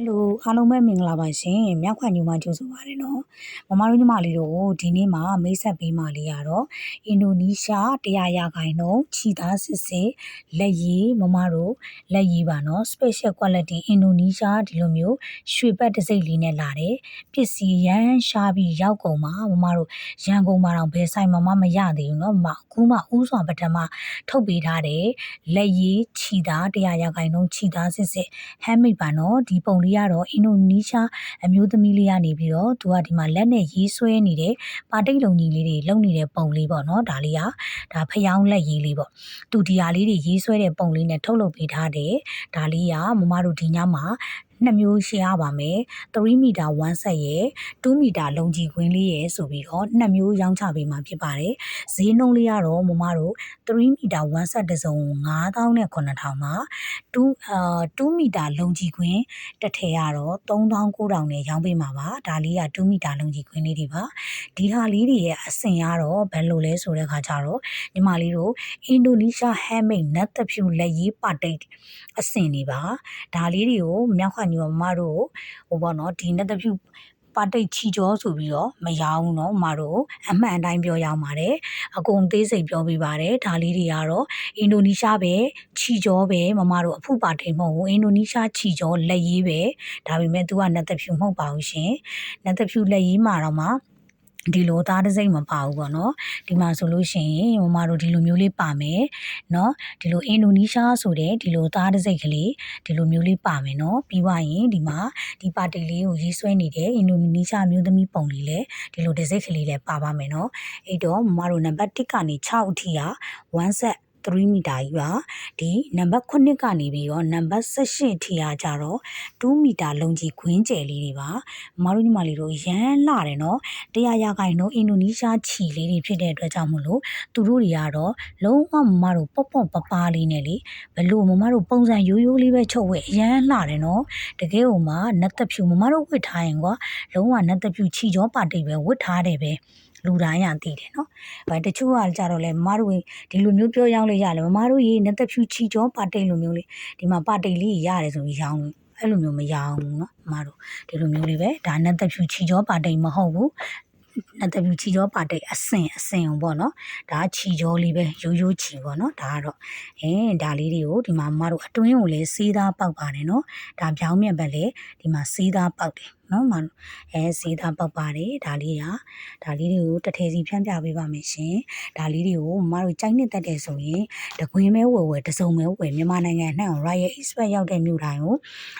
ဟယ်လိုအားလုံးပဲမင်္ဂလာပါရှင်မြောက်ခွညူမကြိုဆိုပါရနော်မမတို့ညီမလေးတို့ဒီနေ့မှာမိတ်ဆက်ပေးမှလေးရတော့အင်ဒိုနီးရှားတရားရခိုင်နှုန်းခြိသားစစ်စစ်လက်ရည်မမတို့လက်ရည်ပါနော် special quality အင်ဒိုနီးရှားဒီလိုမျိုးရွှေပတ်တစ်စိတ်လေးနဲ့လာတယ်ပစ္စည်းရန်ရှားပြီးရောက်ကုန်မှာမမတို့ရန်ကုန်မှာတော့ဘယ်ဆိုင်မှမရသေးဘူးနော်မအခုမှဥစွာပထမထုတ်ပေးထားတယ်လက်ရည်ခြိသားတရားရခိုင်နှုန်းခြိသားစစ်စစ် handmade ပါနော်ဒီပုံလေးကတော့အင်ဒိုနီးရှားအမျိုးသမီးလေးကနေပြီးတော့သူကဒီမှာလက်နဲ့ရေးဆွဲနေတဲ့ပါတိတ်လုံကြီးလေးတွေလုံနေတဲ့ပုံလေးပေါ့နော်ဒါလေးကဒါဖျောင်းလက်ရေးလေးပေါ့သူဒီဟာလေးတွေရေးဆွဲတဲ့ပုံလေးနဲ့ထုတ်လုပ်ပေးထားတယ်ဒါလေးကမမတို့ဒီညမှာ နှစ်မျိုးရှင်းရပါမယ်3မီတာ1ဆက်ရယ်2မီတာလုံကြီးခွင်းလေးရယ်ဆိုပြီးတော့နှစ်မျိုးရောင်းချပေးမှာဖြစ်ပါတယ်ဈေးနှုန်းလေးကတော့မမတို့3မီတာ1ဆက်တစ်စုံ9000နဲ့9000ပါ2အာ2မီတာလုံကြီးခွင်းတစ်ထည်ကတော့3900နဲ့ရောင်းပေးမှာပါဒါလေးက2မီတာလုံကြီးခွင်းလေးတွေပါဒီဟာလေးတွေရဲ့အစင်ကတော့ဘယ်လိုလဲဆိုတဲ့ခါကျတော့ညီမလေးတို့အင်ဒိုနီးရှား handmade နတ်သဖြူလက်ရေးပါတိတ်အစင်တွေပါဒါလေးတွေကိုမြောက်ခညူမမတို့ဟိုပေါ့နော်ဒီနတ်သဖြူပါတိတ်ချီကြောဆိုပြီးတော့မရောင်းတော့မတို့အမှန်အတိုင်းပြောရအောင်ပါတယ်အကုန်သေးစိတ်ပြောပြပါတယ်ဒါလေးတွေကတော့အင်ဒိုနီးရှားပဲချီကြောပဲမမတို့အဖုပါတိတ်မဟုတ်ဘူးအင်ဒိုနီးရှားချီကြောလက်ရေးပဲဒါပေမဲ့ तू ကနတ်သဖြူမဟုတ်ပါဘူးရှင်နတ်သဖြူလက်ရေးမှာတော့မှ ဒီလိုသားတစ်စိမ့်မပါဘူးပေါ့နော်ဒီမှာဆိုလို့ရှိရင်မမတို့ဒီလိုမျိုးလေးပါမယ်နော်ဒီလိုအင်ဒိုနီးရှားဆိုတဲ့ဒီလိုသားတစ်စိမ့်ကလေးဒီလိုမျိုးလေးပါမယ်နော်ပြီးွားရင်ဒီမှာဒီပါတီလေးကိုရေးဆွဲနေတဲ့အင်ဒိုနီးရှားမျိုးသမီးပုံလေးလည်းဒီလိုတစ်စိမ့်ကလေးလည်းပါပါမယ်နော်အဲ့တော့မမတို့နံပါတ်1ကနေ6အထိက1 set 3မီတာကြီးပါဒီနံပါတ်9ကနေပြီးတော့နံပါတ်18ထိအားကြတော့2မီတာလုံးကြီးခွင်းကျယ်လေးတွေပါမမတို့ညီမလေးတို့ရမ်းလှတယ်နော်တရားရခိုင်တော့အင်ဒိုနီးရှားခြီလေးတွေဖြစ်တဲ့အတွက်ကြောင့်မို့လို့သူတို့တွေကတော့လုံးဝမမတို့ပေါ့ပေါ့ပပလေးနဲ့လေဘလို့မမတို့ပုံစံရိုးရိုးလေးပဲချုပ်ဝဲရမ်းလှတယ်နော်တကယ်ဟိုမှာနတ်သက်ဖြူမမတို့ဝတ်ထားရင်ကွာလုံးဝနတ်သက်ဖြူခြီကြောပါတိတ်ပဲဝတ်ထားတယ်ပဲ လူတိုင်းရသိတယ်နော်။ဘာတချို့ကကြတော့လဲမမတို့ဒီလိုမျိုးပြောရောင်းလို့ရတယ်မမတို့ရေနဲ့တက်ဖြူချီကြောပါတိတ်လိုမျိုးလေးဒီမှာပါတိတ်လေးရတယ်ဆိုပြီးရောင်းအဲ့လိုမျိုးမရောင်းဘူးနော်မမတို့ဒီလိုမျိုးလေးပဲဒါနဲ့တက်ဖြူချီကြောပါတိတ်မဟုတ်ဘူးနတပြူချီကြောပါတဲ့အစင်အစင်ပေါ့နော်ဒါချီကြောလေးပဲရိုးရိုးချီပေါ့နော်ဒါကတော့အင်းဒါလေးတွေကိုဒီမှာမတို့အတွင်းကိုလည်းစေးသားပေါက်ပါတယ်နော်ဒါပြောင်းမြက်ပဲလေဒီမှာစေးသားပေါက်တယ် နော်မအဲဈေးသားပေါက်ပါတယ်ဒါလေးကဒါလေးတွေကိုတထဲစီဖြန့်ပြပေးပါမယ်ရှင်ဒါလေးတွေကိုမမတို့ကြိုက်နှစ်သက်တယ်ဆိုရင်တကွင်းမဲဝယ်ဝယ်တစုံမဲဝယ်မြန်မာနိုင်ငံနှံ့အောင် Royal Express ရောက်တဲ့မြို့တိုင်းကို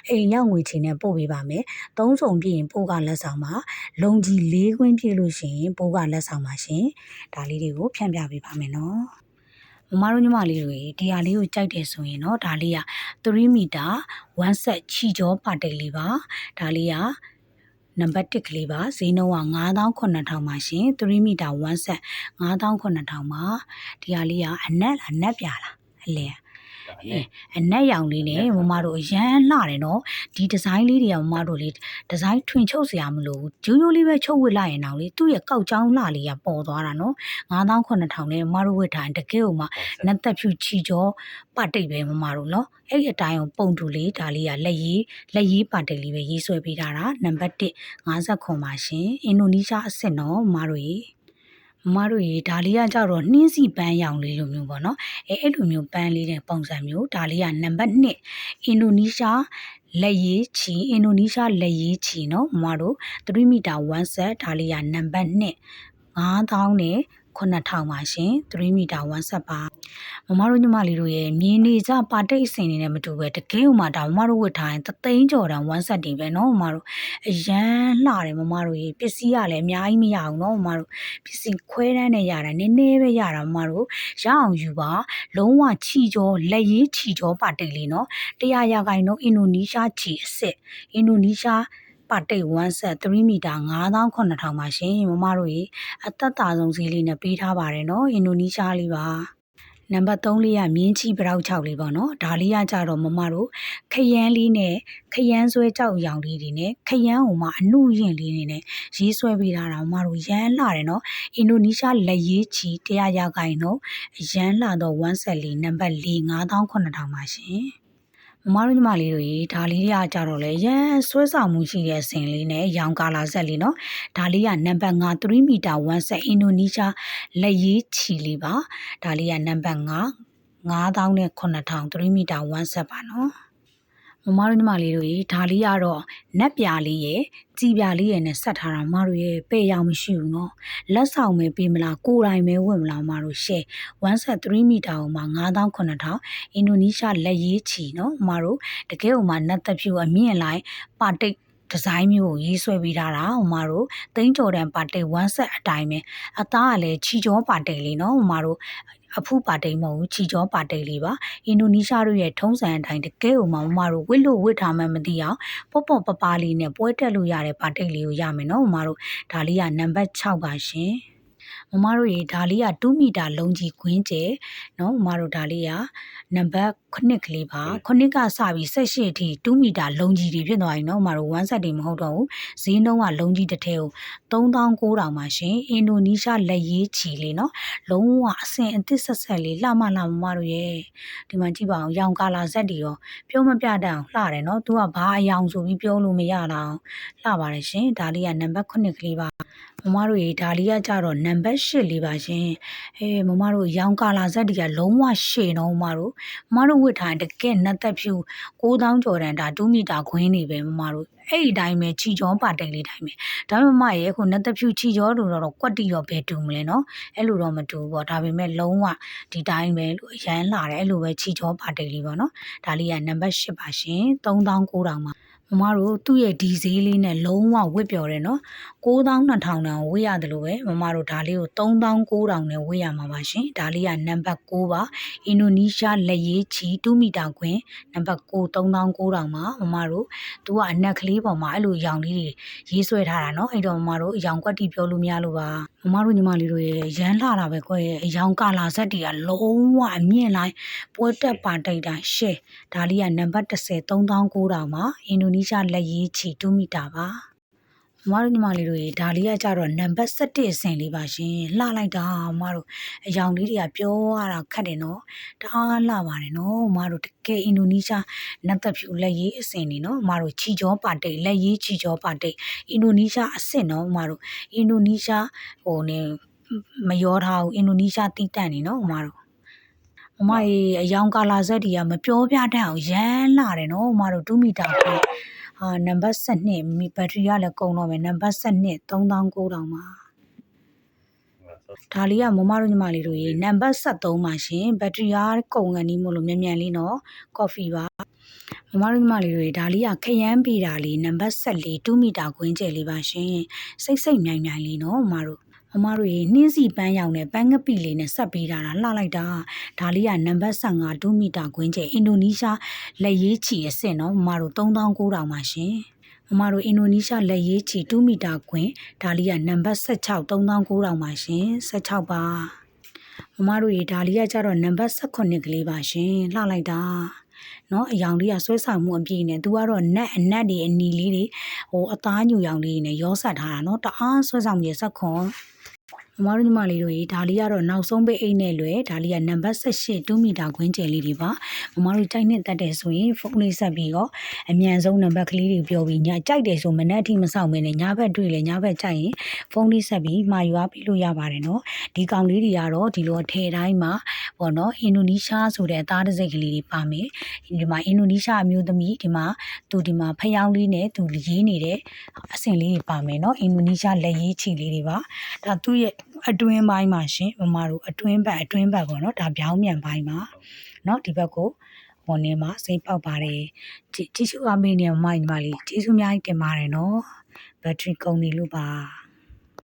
အိမ်ရောက်ငွေချင်နဲ့ပို့ပေးပါမယ်သုံးစုံပြည့်ရင်ပို့ကလက်ဆောင်ပါလုံကြီး၄ခွင်းပြည့်လို့ရှိရင်ပို့ကလက်ဆောင်ပါရှင်ဒါလေးတွေကိုဖြန့်ပြပေးပါမယ်နော်မမတို့ညီမလေးတွေဒီဟာလေးကိုကြိုက်တယ်ဆိုရင်တော့ဒါလေးက3မီတာ1ဆက်ချီကျော်ပါတိတ်လေးပါဒါလေးက နံပါတ်1ကလေးပါဈေးနှုန်းက9800ပါရှင်3မီတာ1 set 9800ပါဒီဟာလေးကအနက်လားနက်ပြလားအလဲ အဲအနက်ရောင်လေးနဲ့မမတို့အရန်လှတယ်နော်ဒီဒီဇိုင်းလေးတွေကမမတို့လေးဒီဇိုင်းထွင်ချုပ်စရာမလိုဘူးဂျိုးဂျိုးလေးပဲချုပ်ဝစ်လိုက်ရင်တော့လေသူ့ရဲ့ကောက်ချောင်းလှလေးကပေါ်သွားတာနော်9800နဲ့မမတို့ဝစ်ထားရင်တကယ်ကိုမှနက်သက်ဖြူချီကြောပတ်တိတ်ပဲမမတို့နော်အဲ့ဒီအတိုင်းပုံတူလေးဒါလေးကလက်ရေးလက်ရေးပတ်တိတ်လေးပဲရေးဆွဲပေးထားတာနံပါတ်1 50ခွန်ပါရှင်အင်ဒိုနီးရှားအစ်စ်နော်မမတို့ရေ မမတို့ရေဒါလေးကကြတော့နှင်းစီပန်းရောင်လေးလိုမျိုးပေါ့နော်အဲအဲ့လိုမျိုးပန်းလေးတဲ့ပုံစံမျိုးဒါလေးကနံပါတ်2အင်ဒိုနီးရှားလက်ရေးချီအင်ဒိုနီးရှားလက်ရေးချီနော်မမတို့3မီတာ1 set ဒါလေးကနံပါတ်2 9000နဲ့ 9000ပါရှင်3မီတာ1ဆက်ပါမမတို့ညီမလေးတို့ရဲ့မြင်းနေကြပါတိတ်အစင်နေနဲ့မတူပဲတကယ်ဥမာဒါမမတို့ဝတ်ထားရင်သသိန်းကျော်တန်1ဆက်တင်ပဲเนาะမမတို့အရန်လှတယ်မမတို့ရေပစ္စည်းကလည်းအများကြီးမရအောင်เนาะမမတို့ပစ္စည်းခွဲတန်းနဲ့ရတာနည်းနည်းပဲရတာမမတို့ရအောင်ယူပါလုံးဝချီကြောလက်ရေးချီကြောပါတိတ်လေးเนาะတရားရခိုင်တော့အင်ဒိုနီးရှားချီအစ်စ်အင်ဒိုနီးရှား ပါတိတ်1 set 3မီတာ9800ပါရှင်မမတို့ရေအသက်တာဆုံးဈေးလေးနဲ့ပေးထားပါတယ်နော်အင်ဒိုနီးရှားလေးပါနံပါတ်3လေးကမြင်းချီပရောက်6လေးပေါ့နော်ဒါလေးကကြတော့မမတို့ခရမ်းလေးနဲ့ခရမ်းဆွဲကြောက်ရောင်လေးတွေနဲ့ခရမ်းဟိုမှာအနုရင်လေးတွေနဲ့ရေးဆွဲပေးထားတာမမတို့ရမ်းလှတယ်နော်အင်ဒိုနီးရှားလက်ရေးချီတရားရခိုင်တော့ရမ်းလှတော့1 set လေးနံပါတ်4 9800ပါရှင် မမတို့ညီမလေးတို့ရေဒါလေးတွေကကြတော့လေရန်ဆွဲဆောင်မှုရှိတဲ့အစင်လေးနဲ့ရောင်ကာလာဆက်လေးနော်ဒါလေးကနံပါတ်5 3မီတာ1ဆက်အင်ဒိုနီးရှားလက်ရေးချီလေးပါဒါလေးကနံပါတ်5 9000နဲ့9000 3မီတာ1ဆက်ပါနော် မတို့ညီမလေးတို့ရေဒါလေးကတော့နက်ပြာလေးရဲ့ကြည်ပြာလေးရဲ့နဲ့ဆက်ထားတာမတို့ရဲ့ပဲ့ရောင်မရှိဘူးနော်လက်ဆောင်ပဲပေးမလားကိုယ်တိုင်ပဲဝတ်မလားမတို့ရှယ်1.3မီတာဟိုမှာ9000အင်ဒိုနီးရှားလက်ရေးချီနော်မတို့တကယ်ဟိုမှာနတ်သက်ဖြူအမြင့်လိုက်ပါတိတ်ဒီဇိုင်းမျိုးကိုရေးဆွဲပေးထားတာဥမာတို့သိန်းကျော်တန်ပါတိတ်1ဆက်အတိုင်းပဲအသားကလည်းချီကျော်ပါတိတ်လေးနော်ဥမာတို့ အဖူးပါတိန်မဟုတ်ဘူးချီကျော်ပါတိန်လေးပါအင်ဒိုနီးရှားတို့ရဲ့ထုံးစံအတိုင်းတကယ်ကိုမမမတို့ဝစ်လို့ဝစ်ထားမှမသိအောင်ပေါ့ပေါ့ပပလေးနဲ့ပွဲတက်လို့ရတဲ့ပါတိန်လေးကိုရမယ်နော်မမတို့ဒါလေးကနံပါတ်6ပါရှင် မမတို့ရေဓာလေးက2မီတာလုံးကြီးခွင်းကျဲနော်မမတို့ဓာလေးကနံပါတ်9ကလေးပါ9ကစပြီး18အထိ2မီတာလုံးကြီးတွေဖြစ်သွားပြီနော်မမတို့1ဆက်တွေမဟုတ်တော့ဘူးဈေးနှုန်းကလုံးကြီးတစ်ထည်ကို3900ပါရှင်အင်ဒိုနီးရှားလက်ရေးချီလေးနော်လုံးဝအစင်အသစ်ဆက်ဆက်လေးလှမလှမမတို့ရေဒီမှာကြည့်ပါအောင်ရောင်ကာလာဇက်တွေရောပြောမပြတတ်အောင်လှတယ်နော်သူကဘာအယောင်ဆိုပြီးပြောလို့မရတော့လှပါတယ်ရှင်ဒါလေးကနံပါတ်9ကလေးပါ မမတို့ရေဒါလေးကကြတော့နံပါတ်8လေးပါရှင်အေးမမတို့ရောင်ကာလာဇက်တွေကလုံးဝရှည်တော့မမတို့မမတို့ဝတ်ထားတဲ့တကယ်နတ်သက်ဖြူ9000ကျော်တန်ဒါ2မီတာခွင်းနေပဲမမတို့အဲ့ဒီတိုင်းပဲချီကျောပါတိတ်လေးတိုင်းပဲဒါပေမဲ့မရဲ့ခုနတ်သက်ဖြူချီကျောလို့တော့ကွက်တီရောဘယ်တူမလဲနော်အဲ့လိုတော့မတူဘူးပေါ့ဒါပေမဲ့လုံးဝဒီတိုင်းပဲလို့အရန်လာတယ်အဲ့လိုပဲချီကျောပါတိတ်လေးပေါ့နော်ဒါလေးကနံပါတ်8ပါရှင်3900မှာ မမတို့သူ့ရဲ့ဒီဈေးလေးနဲ့လုံးဝဝစ်ပြော်တယ်နော်9200တောင်ဝေးရတယ်လို့ပဲမမတို့ဒါလေးကို3900နဲ့ဝေးရမှာပါရှင်ဒါလေးကနံပါတ်6ပါအင်ဒိုနီးရှားလက်ရေးချီ2မီတာခွင်နံပါတ်6 3900မှာမမတို့သူကအနက်ကလေးပေါ်မှာအဲ့လိုရောင်လေးတွေရေးဆွဲထားတာနော်အဲ့တော့မမတို့အရောင်ကွက်တီပြောလို့မရလို့ပါ မမတို့ညီမလေးတို့ရဲ့ရမ်းလာတာပဲကွယ်အရောင်ကာလာဆက်တွေကလုံးဝအမြင့်လိုက်ပွဲတက်ပါတိတ်တာရှယ်ဒါလေးကနံပါတ်10 3900မှာအင်ဒိုနီးရှားလက်ရေးချီ2မီတာပါ မမတို့ညီမလေးတို့ရေဒါလေးကကြတော့နံပါတ်17အဆင့်လေးပါရှင်လှလိုက်တာမမတို့အယောင်လေးတွေကပြောရတာခက်တယ်နော်တအားလှပါတယ်နော်မမတို့တကယ်အင်ဒိုနီးရှားနတ်သက်ဖြူလက်ရေးအဆင့်နေနော်မမတို့ချီကျောပါတိတ်လက်ရေးချီကျောပါတိတ်အင်ဒိုနီးရှားအဆင့်နော်မမတို့အင်ဒိုနီးရှားဟိုနေမရောထားဘူးအင်ဒိုနီးရှားတိတန့်နေနော်မမတို့မမရေအယောင်ကာလာဇက်တွေကမပြောပြတတ်အောင်ရမ်းလာတယ်နော်မမတို့2မီတာခွဲ အာနံပါတ်7မီဘက်ထရီကလည်းကုန်တော့မယ်နံပါတ်7 3900ပါဒါလေးကမမတို့ညီမလေးတို့ရေနံပါတ်73ပါရှင်ဘက်ထရီကကုန်ကန်နီးမို့လို့မြန်မြန်လေးနော်ကော်ဖီပါမမတို့ညီမလေးတွေဒါလေးကခရမ်းပေးတာလေးနံပါတ်14 2မီတာခွင်းကျယ်လေးပါရှင်စိတ်စိတ်မြိုင်မြိုင်လေးနော်မမတို့ မမတို့ရေနှင်းစီပန်းရောင်နဲ့ပန်းငပိလေးနဲ့ဆက်ပေးထားတာလှလိုက်တာဒါလေးကနံပါတ်15 2မီတာခွင်းကျယ်အင်ဒိုနီးရှားလက်ရေးချီအစ်စ်နော်မမတို့3900ပါရှင်မမတို့အင်ဒိုနီးရှားလက်ရေးချီ2မီတာခွင်ဒါလေးကနံပါတ်16 3900ပါရှင်16ပါမမတို့ရေဒါလေးကကြတော့နံပါတ်18ကလေးပါရှင်လှလိုက်တာ နော်အယောင်လေးကဆွဲဆောင်မှုအပြည့်နဲ့သူကတော့နက်အနက်တွေအနီလေးတွေဟိုအသားညူရောင်လေးတွေနဲ့ရောဆက်ထားတာနော်တအားဆွဲဆောင်ရဆက်ခွန် မမတို့ညီမလေးတို့ရေဒါလေးကတော့နောက်ဆုံးပိတ်အိတ်နဲ့လွယ်ဒါလေးကနံပါတ်18 2မီတာခွင်းကျယ်လေးတွေပါမမတို့ကြိုက်နဲ့တက်တယ်ဆိုရင်ဖုန်းလေးဆက်ပြီးတော့အမြန်ဆုံးနံပါတ်ကလေးတွေပြောပြီးညကြိုက်တယ်ဆိုမနေ့အထိမဆောင်မင်းနဲ့ညဘက်တွေ့လေညဘက်ကြိုက်ရင်ဖုန်းလေးဆက်ပြီးမှာယူအားပေးလို့ရပါတယ်နော်ဒီကောင်လေးတွေကတော့ဒီလိုအထည်တိုင်းမှာပေါ့နော်အင်ဒိုနီးရှားဆိုတဲ့အသားတစ်စိတ်ကလေးတွေပါမယ်ဒီမှာအင်ဒိုနီးရှားအမျိုးသမီးဒီမှာသူဒီမှာဖျောင်းလေးနဲ့သူရေးနေတဲ့အဆင့်လေးတွေပါမယ်နော်အင်ဒိုနီးရှားလက်ရေးချီလေးတွေပါဒါသူ့ရဲ့ အတွင်းပိုင်းမှာရှင်မမတို့အတွင်းဘက်အတွင်းဘက်ပေါ့နော်ဒါပြောင်းမြန်ပိုင်းမှာနော်ဒီဘက်ကိုပေါ်နေမှာစိတ်ပေါက်ပါတယ်တီတီရှူအမေနဲ့မမညီမလေးကျေးဇူးများကြီးတင်ပါတယ်နော်ဘက်ထရီကုန်နေလို့ပါ